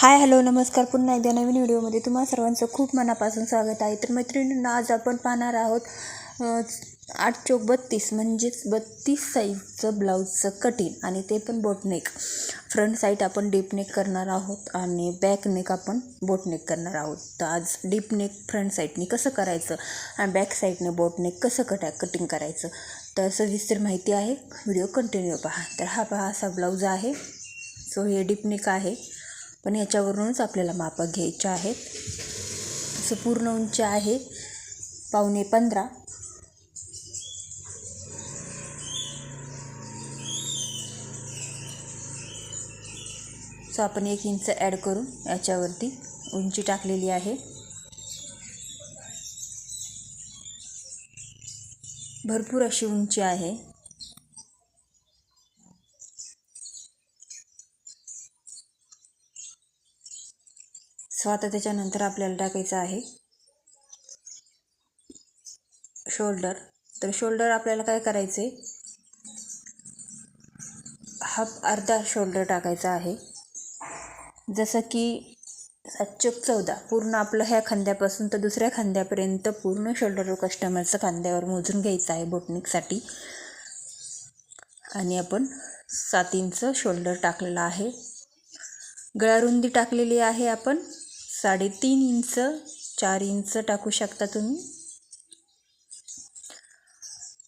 Hi hello नमस्कार. पुन्हा एकदा नवीन व्हिडिओमध्ये तुम्हा सर्वांचं खूप मनापासून स्वागत आहे. तर मैत्रिणींना आज आपण पाहणार आहोत आठ चौक बत्तीस म्हणजेच बत्तीस साईजचं ब्लाऊजचं कटिंग आणि ते पण बोटनेक फ्रंट साईड आपण डीप नेक करणार आहोत आणि बॅक नेक आपण बोटनेक करणार आहोत. तर आज डीप नेक फ्रंट साईडने कसं करायचं आणि बॅक साईडने बोटनेक कसं कटा कटिंग करायचं तर सविस्तर माहिती आहे. व्हिडिओ कंटिन्यू पहा. तर हा पहा असा ब्लाऊज आहे. सो हे डीप नेक आहे. पण याच्यावरूनच आपल्याला मापं घ्यायचे आहेत. असं पूर्ण उंची आहे. पावणे पंधरा. सो आपण एक इंच ॲड करून याच्यावरती उंची टाकलेली आहे. भरपूर अशी उंची आहे. सो आता त्याच्यानंतर आपल्याला टाकायचं आहे शोल्डर तर शोल्डर आपल्याला काय करायचे हाफ अर्धा शोल्डर टाकायचा आहे. जसं की सातशे चौदा. पूर्ण आपलं ह्या खांद्यापासून तर दुसऱ्या खांद्यापर्यंत पूर्ण शोल्डर कस्टमरचं खांद्यावर मोजून घ्यायचं आहे बोटनिकसाठी आणि आपण सात इंच शोल्डर टाकलेलं आहे. गळारुंदी टाकलेली आहे आपण. साडेतीन इंच चार इंच टाकू शकता तुम्ही.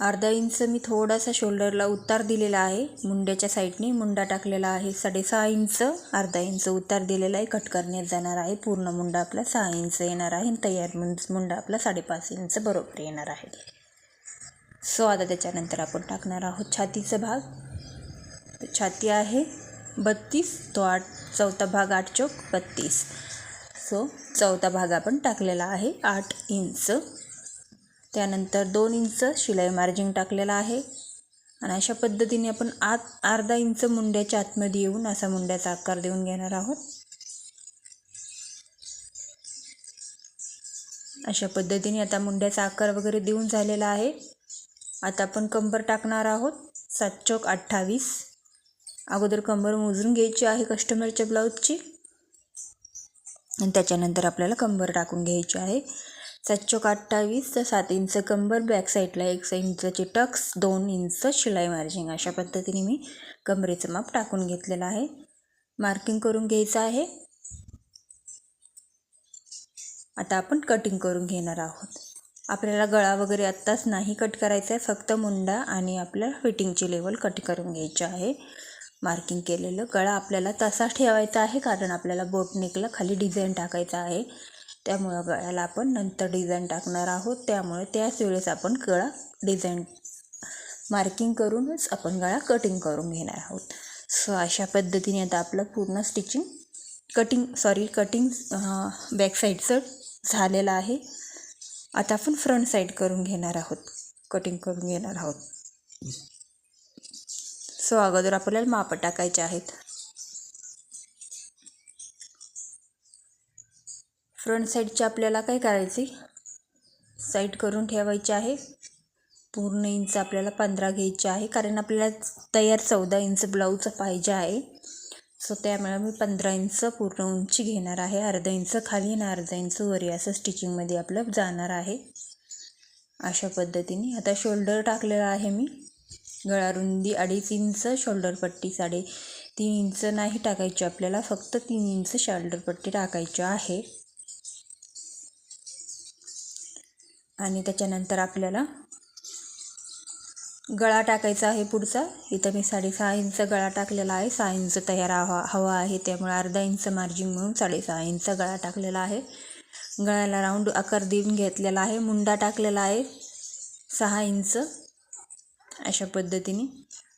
अर्धा इंच मी थोडासा शोल्डरला उतार दिलेला आहे मुंड्याच्या साईडने मुंडा टाकलेला आहे. साडेसहा इंच अर्धा इंच उतार दिलेला आहे. कट करण्यात जाणार आहे. पूर्ण मुंडा आपला सहा इंच येणार आहे. आणि तयार मुंडा आपला साडेपाच इंच बरोबर येणार आहे. सो आता त्याच्यानंतर आपण टाकणार आहोत छातीचा भाग. छाती आहे बत्तीस तो आठ चौथा भाग आठ चौक बत्तीस. सो चौथा भाग आपण टाकलेला आहे आठ इंच त्यानंतर दोन इंच शिलाई मार्जिन टाकलेला आहे. आणि अशा पद्धतीने आपण आत अर्धा इंच मुंड्याच्या आतमध्ये येऊन असा मुंड्याचा आकार देऊन घेणार आहोत. अशा पद्धतीने आता मुंड्याचा आकार वगैरे देऊन झालेला आहे. आता आपण कंबर टाकणार आहोत सात चौक अठ्ठावीस. अगोदर कंबर मोजून घ्यायची आहे कस्टमरच्या ब्लाऊजची आणि त्याच्यानंतर आपल्याला कंबर टाकून घ्यायची आहे. सात चौक अठ्ठावीस तर सात इंच कंबर बॅक साईडला एक इंचचे टक्स दोन इंच शिलाई मार्जिंग अशा पद्धतीने मी कंबरेचं माप टाकून घेतलेलं आहे. मार्किंग करून घ्यायचं आहे. आता आपण कटिंग करून घेणार आहोत. आपल्याला गळा वगैरे आत्ताच नाही कट करायचा आहे फक्त मुंडा आणि आपल्या फिटिंगची लेवल कट करून घ्यायची आहे. मार्किंग केलेलं. गळा आपल्याला तसा ठेवायचा आहे कारण आपल्याला बोटनेकला खाली डिझाईन टाकायचं आहे. त्यामुळं गळ्याला आपण नंतर डिझाईन टाकणार आहोत. त्यामुळे त्याच वेळेस आपण गळा डिझाईन मार्किंग करूनच आपण गळा कटिंग करून घेणार आहोत. सो अशा पद्धतीने आता आपलं पूर्ण stitching cutting sorry cutting back साईडचं झालेलं आहे. आता आपण फ्रंट साईड करून घेणार आहोत. कटिंग करून घेणार आहोत. सो अगोदर आपल्याला माप टाकायचे आहेत. फ्रंट साईडची आपल्याला काय करायचे? साईड करून ठेवायची आहे. पूर्ण इंच आपल्याला पंधरा घ्यायचे आहे कारण आपल्याला तयार चौदा इंच ब्लाऊज पाहिजे आहे. सो त्यामुळे मी पंधरा इंच पूर्ण उंची घेणार आहे. अर्धा इंच खाली आणि अर्धा इंच वरी असं स्टिचिंगमध्ये आपलं जाणार आहे. अशा पद्धतीने. आता शोल्डर टाकलेला आहे मी. गळारुंदी अडीच इंच शोल्डर पट्टी साडे तीन इंच नाही टाकायची. आपल्याला फक्त तीन इंच शोल्डर पट्टी टाकायची आहे. आणि त्याच्यानंतर आपल्याला गळा टाकायचा आहे पुढचा. इथं मी साडेसहा इंच गळा टाकलेला आहे. सहा इंच तयार हवा हवा आहे. त्यामुळे अर्धा इंच मार्जिन म्हणून साडेसहा इंच गळा टाकलेला आहे. गळ्याला राऊंड आकार देऊन घेतलेला आहे. मुंडा टाकलेला आहे. सहा इंच अशा पद्धतीने.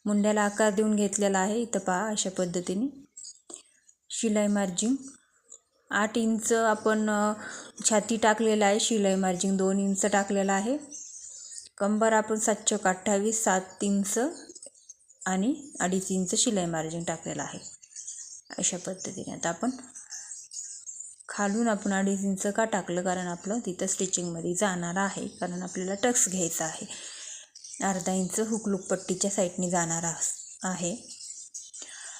मुंड्याला आकार देऊन घेतलेला आहे इथं पहा अशा पद्धतीने. शिलाई मार्जिंग आठ इंच आपण छाती टाकलेला आहे शिलाई मार्जिंग दोन इंच टाकलेला आहे. कंबर आपण सात चौक अठ्ठावीस सात इंच आणि अडीच इंच शिलाई मार्जिन टाकलेलं आहे. अशा पद्धतीने. आता आपण खालून आपण अडीच इंच का टाकलं? कारण आपलं तिथं स्टिचिंगमध्ये जाणार आहे. कारण आपल्याला टक्स घ्यायचा आहे. अर्धा इंच हुकलूक पट्टीच्या साईडने जाणार आस- आहे.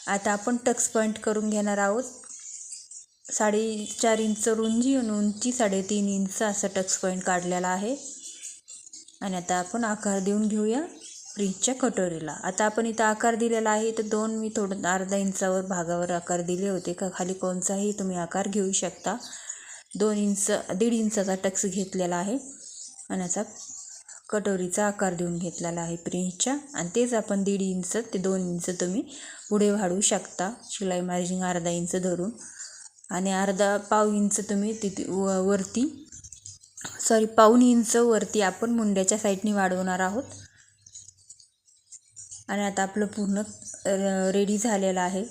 आता आपण टक्स पॉईंट करून घेणार आहोत. साडेचार इंच रुंजी आणि उंची साडेतीन इंच असं टक्स पॉईंट काढलेला आहे. आणि आता आपण आकार देऊन घेऊया फ्रीजच्या कटोरीला. आता आपण इथं आकार दिलेला आहे. तर दोन मी थोडं अर्धा इंचावर भागावर आकार दिले होते. का खाली कोणचाही तुम्ही आकार घेऊ शकता. दोन इंच दीड इंचाचा टक्स घेतलेला आहे. आणि याचा कटोरीचा आकार देऊन घेतलेला आहे प्रिन्सच्या आणि तेच आपण दीड इंच ते दोन इंच तुम्ही पुढे वाढवू शकता. शिलाई मार्जिन अर्धा इंच धरून. आणि अर्धा पाव इंच तुम्ही तिथे व वरती सॉरी पाऊन इंच वरती आपण मुंड्याच्या साईडनी वाढवणार आहोत. आणि आता आपलं पूर्ण रेडी झालेलं आहे.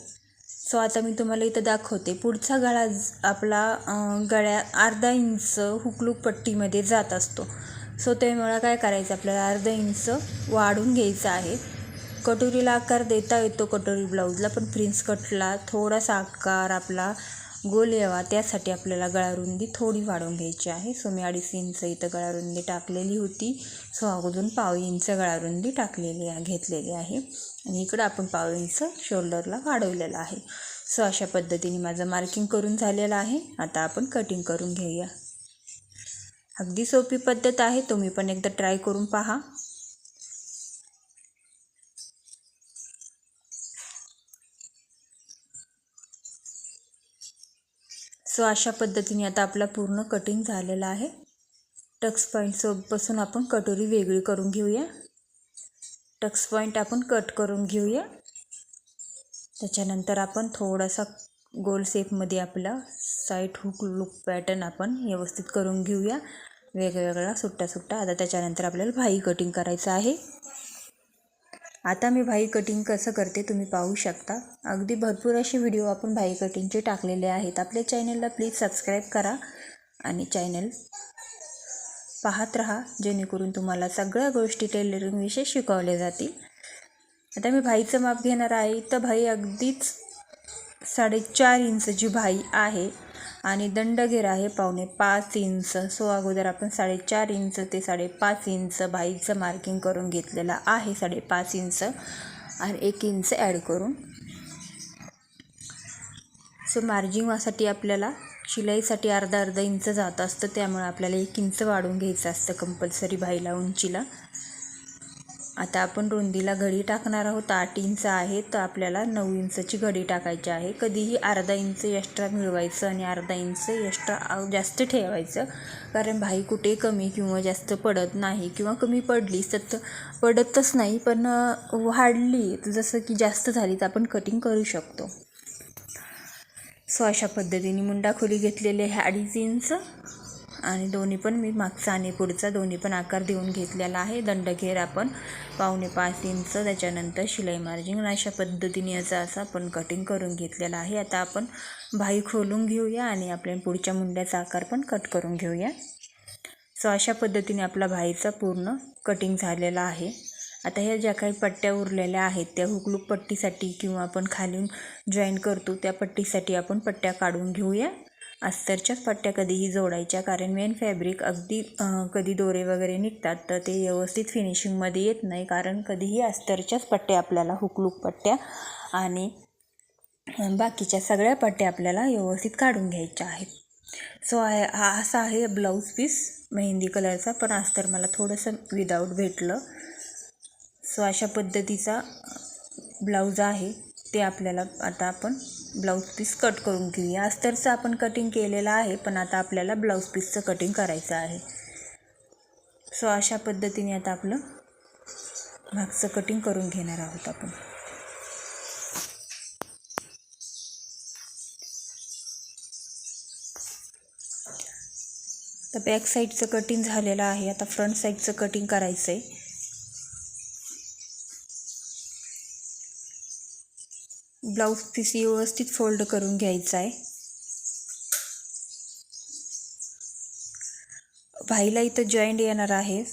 सो आता मी तुम्हाला इथं दाखवते. पुढचा गळा आपला गळ्या अर्धा इंच हुकलूक पट्टीमध्ये जात असतो. सो ते मला काय करायचं आपल्याला अर्ध इंच वाढून घ्यायचं आहे. कटोरीला आकार देता येतो कटोरी ब्लाऊजला पण प्रिन्स कटला थोडासा आकार आपला गोल यावा त्यासाठी आपल्याला गळारुंदी थोडी वाढवून घ्यायची आहे. सो मी अडीच इंच इथं गळारुंदी टाकलेली होती. सो अगोदून पाव इंच गळारुंदी टाकलेली आहे घेतलेली आहे. आणि इकडं आपण पाव इंच शोल्डरला वाढवलेलं आहे. सो अशा पद्धतीने माझं मार्किंग करून झालेलं आहे. आता आपण कटिंग करून घेऊया. अगदी सोपी पद्धत आहे. तुम्ही पण एकदा ट्राय करून पहा. सो अशा पद्धतीने आता आपला पूर्ण कटिंग झालेला आहे. टक्स पॉईंटसोबपासून आपण कटोरी वेगळी करून घेऊया. टक्स पॉईंट आपण कट करून घेऊया. त्याच्यानंतर आपण थोडासा गोल सेपमध्ये आपला साईट हुक लुक पॅटर्न आपण व्यवस्थित करून घेऊया. वेगवेगळा सुट्टा सुट्टा आता त्याच्यानंतर आपल्याला भाई कटिंग करायचं आहे. आता मी भाई कटिंग कसं करते तुम्ही पाहू शकता. अगदी भरपूर असे व्हिडिओ आपण भाई कटिंगचे टाकलेले आहेत. आपल्या चॅनलला प्लीज सबस्क्राईब करा आणि चॅनल पाहत राहा. जेणेकरून तुम्हाला सगळ्या गोष्टी टेलरिंगविषयी शिकवल्या जातील. आता मी भाईचं माप घेणार आहे. तर भाई अगदीच साडेचार इंचची भाई आहे आणि दंडघेर आहे पावणे पाच इंच. सो अगोदर आपण साडेचार इंच ते साडेपाच इंच भाईचं मार्किंग करून घेतलेलं आहे. साडेपाच इंच आणि एक इंच ॲड करून. सो मार्जिंगसाठी आपल्याला शिलाईसाठी अर्धा अर्धा इंच जात असतं. त्यामुळे आपल्याला एक इंच वाढवून घ्यायचं असतं कंपल्सरी भाईला उंचीला. आता आपण रुंदीला घडी टाकणार आहोत. आठ इंच आहे तर आपल्याला नऊ इंचची घडी टाकायची आहे. कधीही अर्धा इंच एक्स्ट्रा मिळवायचं आणि अर्धा इंच एक्स्ट्रा जास्त ठेवायचं. कारण भाई कुठे कमी किंवा जास्त पडत नाही किंवा कमी पडली तर पडतच नाही पण वाढली जसं की जास्त झाली तर आपण कटिंग करू शकतो. सो अशा पद्धतीने मुंडा खोली घेतलेले आहे अडीच इंच. आणि दोन्ही पण मी मागचा आणि पुढचा दोन्ही पण आकार देऊन घेतलेला आहे. दंडघेर आपण पावणे पाच इंच त्याच्यानंतर शिलाई मार्जिंग अशा पद्धतीने याचा असा आपण कटिंग करून घेतलेला आहे. आता आपण भाई खोलून घेऊया आणि आपल्या पुढच्या मुंड्याचा आकार पण कट करून घेऊया. सो अशा पद्धतीने आपला भाईचा पूर्ण कटिंग झालेला आहे. आता ह्या ज्या काही पट्ट्या उरलेल्या आहेत त्या हुकलूक पट्टीसाठी किंवा आपण खालून जॉईन करतो त्या पट्टीसाठी आपण पट्ट्या काढून घेऊया. अस्तरच्याच पट्ट्या कधीही जोडायच्या. कारण मेन फॅब्रिक अगदी कधी दोरे वगैरे निघतात तर ते व्यवस्थित फिनिशिंगमध्ये येत नाही. कारण कधीही अस्तरच्याच पट्ट्या आपल्याला हुकलूक पट्ट्या आणि बाकीच्या सगळ्या पट्ट्या आपल्याला व्यवस्थित काढून घ्यायच्या आहेत. सो आहे हा असा आहे ब्लाऊज पीस मेहंदी कलरचा पण अस्तर मला थोडंसं विदाऊट भेटलं. सो अशा पद्धतीचा ब्लाऊज आहे. ते आपल्याला आता आपण ब्लाऊज पीस कट करून घेऊया. अस्तरचं आपण कटिंग केलेलं आहे पण आता आपल्याला ब्लाऊज पीसचं कटिंग करायचं आहे. सो अशा पद्धतीने आता आपलं मागचं कटिंग करून घेणार आहोत आपण. तर बॅक साईडचं कटिंग झालेलं आहे. आता फ्रंट साईडचं कटिंग करायचं आहे ब्लाऊज पीस व्यवस्थित फोल्ड करून घ्यायचा आहे. भाईला इथं जॉईंट येणार आहे.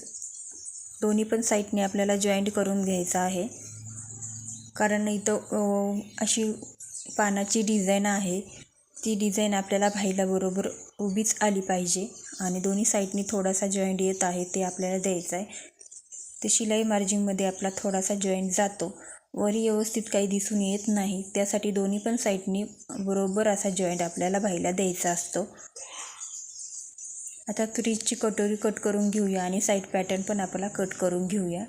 दोन्ही पण साईडने आपल्याला जॉईंट करून घ्यायचं आहे. कारण इथं अशी पानाची डिझाईन आहे. ती डिझाईन आपल्याला भाईला बरोबर उभीच आली पाहिजे. आणि दोन्ही साईडनी थोडासा जॉईंट येत आहे ते आपल्याला द्यायचं आहे. ते शिलाई मार्जिंगमध्ये आपला थोडासा जॉईंट जातो. वरी व्यवस्थित काही दिसून येत नाही. त्यासाठी दोन्ही पण साईडनी बरोबर असा जॉईंट आपल्याला बाईला द्यायचा असतो. आता फ्रीजची कटोरी कट करून घेऊया आणि साईड पॅटर्न पण आपल्याला कट करून घेऊया.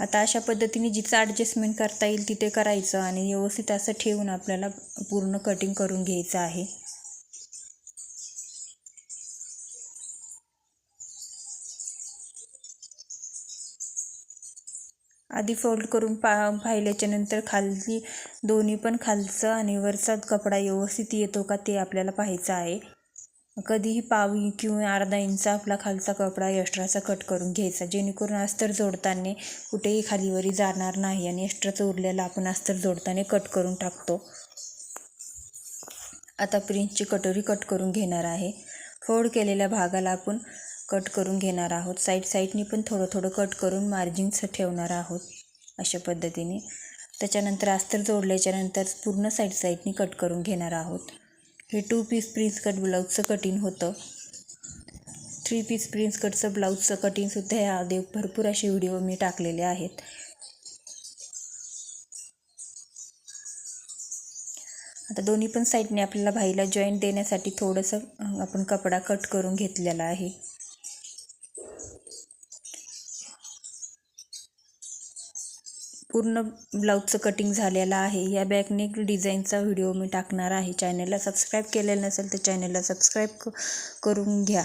आता अशा पद्धतीने जिचं ॲडजस्टमेंट करता येईल तिथे करायचं आणि व्यवस्थित असं ठेवून आपल्याला पूर्ण कटिंग करून घ्यायचं आहे. आधी फोल्ड करून पा पाहिल्याच्यानंतर खालची दोन्ही पण खालचं आणि वरचा कपडा व्यवस्थित येतो का ते आपल्याला पाहायचं आहे. कधीही पावी किंवा अर्धा इंच आपला खालचा कपडा एक्स्ट्राचा कट करून घ्यायचा. जेणेकरून अस्तर जोडताना कुठेही खालीवरी जाणार नाही आणि एक्स्ट्राचं उरलेलं आपण अस्तर जोडताना कट करून टाकतो. आता प्रिंटची कटोरी कट करून घेणार आहे. फोल्ड केलेल्या भागाला आपण कट करून घेणार आहोत. साईड साईडनी पण थोडं थोडं कट करून मार्जिन्स ठेवणार आहोत अशा पद्धतीने. त्याच्यानंतर अस्तर जोडल्याच्यानंतर पूर्ण साईड साईडनी कट करून घेणार आहोत. हे टू पीस प्रिन्स कट ब्लाऊजचं कटिंग होतं. थ्री पीस प्रिन्स कटचं ब्लाऊजचं कटिंगसुद्धा याआधी भरपूर असे व्हिडिओ मी टाकलेले आहेत. आता दोन्ही पण साईडने आपल्याला भाईला जॉईंट देण्यासाठी थोडंसं आपण कपडा कट करून घेतलेला आहे. पूर्ण ब्लाऊजचं कटिंग झालेलं आहे. या बॅकनेक डिझाईनचा व्हिडिओ मी टाकणार आहे. चॅनलला सबस्क्राईब केलेलं नसेल तर चॅनलला सबस्क्राईब क करून घ्या.